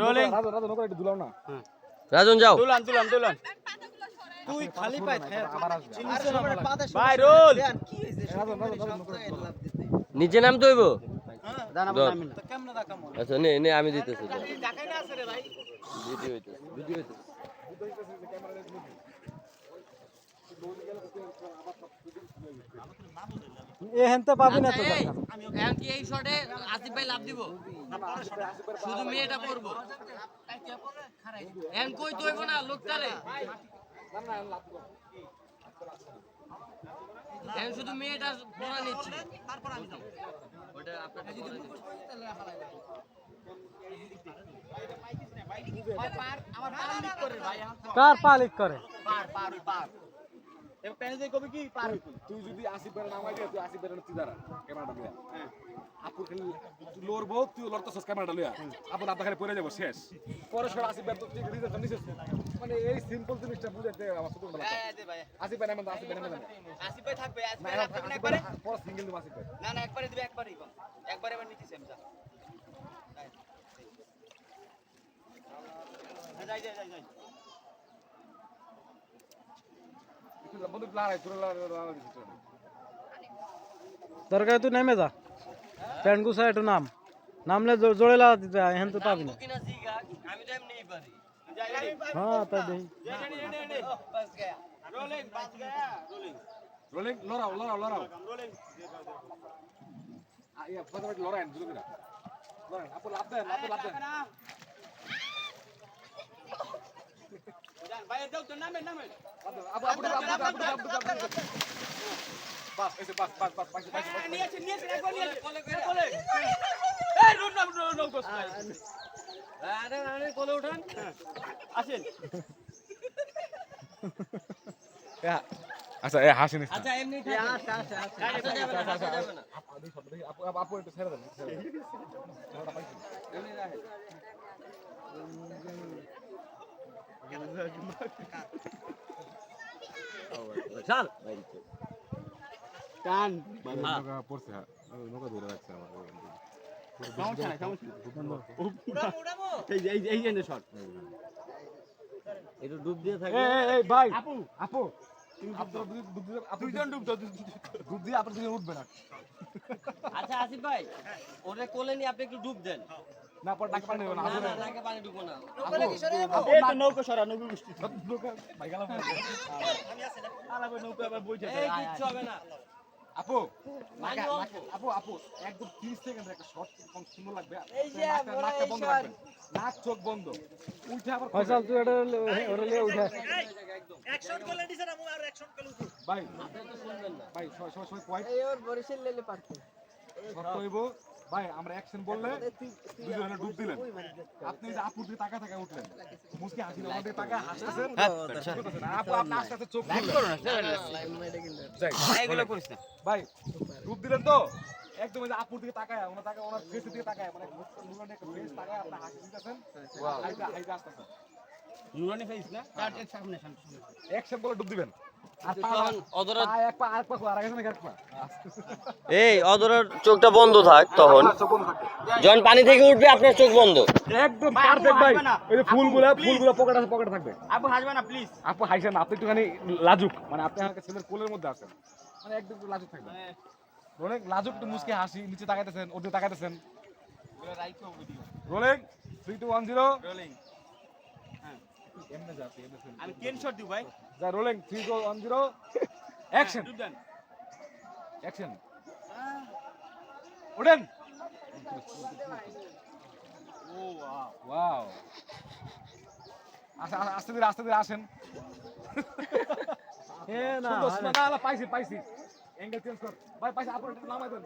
Rolling. Raju Raju নকর একটু দুলাও না। রাজন যাও। তুই খালি পায় ভাই, রোল। কি হইছে দিতে। নিচে নামতে হইব? জানাব ধর। না আমি না। তো আচ্ছা নে নে আমি দিতেছি। দেখাই না আছে রে ভাই। ভিডিও হইতেছে ভিডিও হইতেছে। এ হেনতে পাবি না তো এখন কি এই শটে আসিফ ভাই লাভ দিব? শুধু মেয়েটা করব এখন কই তৈব না লোকটারে? এখন শুধু মেয়েটা পড়া নিচ্ছি। ওটা আপনার কার পালিক করে? পার পার পার। এবার কবি কি? পার তুই যদি আসিফ বের নামাই দিয়ে তুই আসিফ বের তুই দাঁড়া ক্যামেরাটা লিয়া হ্যাঁ। আপুর খালি তুই লড়বো তুই লড়তেছস ক্যামেরাটা লিয়া আপন আপনার খালি পড়ে যাব শেষ। পরে সর আসিফ বের তুই রিজাল্ট নিছিস। মানে এই সিম্পল জিনিসটা বুঝাতে আমার ছোট বেলা হ্যাঁ থাকবে আসিফ না থাকবে একবারে। পরে সিঙ্গেল দিব আসিফ বের না না একবারে দিবে একবারে কম একবারে এবার নিতেছি আমি যা। যাই যাই যাই যাই একটু বন্ধু লড়াই তোর লড়াই দিছিস দরকার তুই নেমে যা। প্যান্ট গুছা একটু নাম। নামলে জোরে লাগা দিতে হয়, এখন তো পাবি না তো হ্যাঁ বাস গয়া রোলিং লড়াও লড়াও লড়াও। লড়াই লড়াই আপু লাভ দেন আপু লাভ দেন। আচ্ছা এ হাসিনি আচ্ছা এমনি আপু একটু ছেড়ে দেন চল টান পড়ছে নৌকা ধরে রাখছে আমার সমস্যা নাই সমস্যা এই এই যে শট একটু ডুব দিয়ে থাকে এই এই ভাই আপু আপু আপনার বুদ্ধি- বুদ্ধি আপনি ডুব ডুব দিয়ে আপনার দুজন উঠবে না আচ্ছা আসিফ ভাই ওরে কোলে নিয়ে আপনি একটু ডুব দেন না পর ডাকে পানি না না নাকে পানি ডুবো না। এই তো নৌকা সরা নৌকা নৌকা ভাই গেলাম। আলাদা নৌকা আবার বইতে এই কিচ্ছু হবে না। আপু আপু আপু একদম 30 সেকেন্ডের একটা শট কোন সুন্দর লাগবে। এই যে নাকটা- বন্ধ রাখবেন। নাক চোখ বন্ধ। উঠে আবার ফয়সাল তুই এটা ওরে লিয়ে উঠে। আস। ভাই ভাই সবাই সবাই কোয়াইট এই ওর বরিশাল লেলে পারতো। শর্ত হইব ভাই আমরা অ্যাকশন বললে দুজনে ডুব দিলেন। আপনি যে আপুর দিকে তাকা তাকা উঠলেন। মুসকি হাসি আমাদের তাকা হাসতেছেন আপু আপনি আস্তে আস্তে চোখ খুললেন যাই। এইগুলো করিস না। ভাই ডুব দিলেন তো? একদম এই যে আপুর দিকে তাকায় ওনার তাকায় ওনার ফেসের দিকে তাকায়। মানে মুখের একটা ফেস তাকায় আপনি হাসি দিতেছেন। হাইটা হাইটা আসতেছেন নুরানি ফেস না? কাট এক সামনে সামনে। অ্যাকশন বলে ডুব দিবেন। এই অদরার চোখটা বন্ধ থাক তখন। যখন পানি থেকে উঠবে আপনার চোখ বন্ধ। একদম পারফেক্ট ভাই। হাসবে ওই ফুলগুলা ফুলগুলা পকেট আছে পকেটে থাকবে। আপু হাসবে না প্লিজ আপু হাইছেন না, আপনি একটুখানি লাজুক। মানে আপনি আমাকে ছেলের কোলের মধ্যে আছেন। মানে একদম একটু লাজুক থাকবেন রোলেং লাজুক একটু মুসকে হাসি নিচে তাকাইতেছেন ওদিকে তাকাইতেছেন। Raiko three two one zero rolling এমনি film। আমি কেন শট দিব ভাই। যা rolling three two one zero action ডুব দেন। অ্যাকশন ওঠেন ও ওয়াও ওয়াও আচ্ছা আচ্ছা, আস্তে ধীরে আস্তে ধীরে আসেন। এ। না না পাইছি পাইছি। অ্যাঙ্গেল চেঞ্জ কর। ভাই পাইছি আপনার নামাই দেন।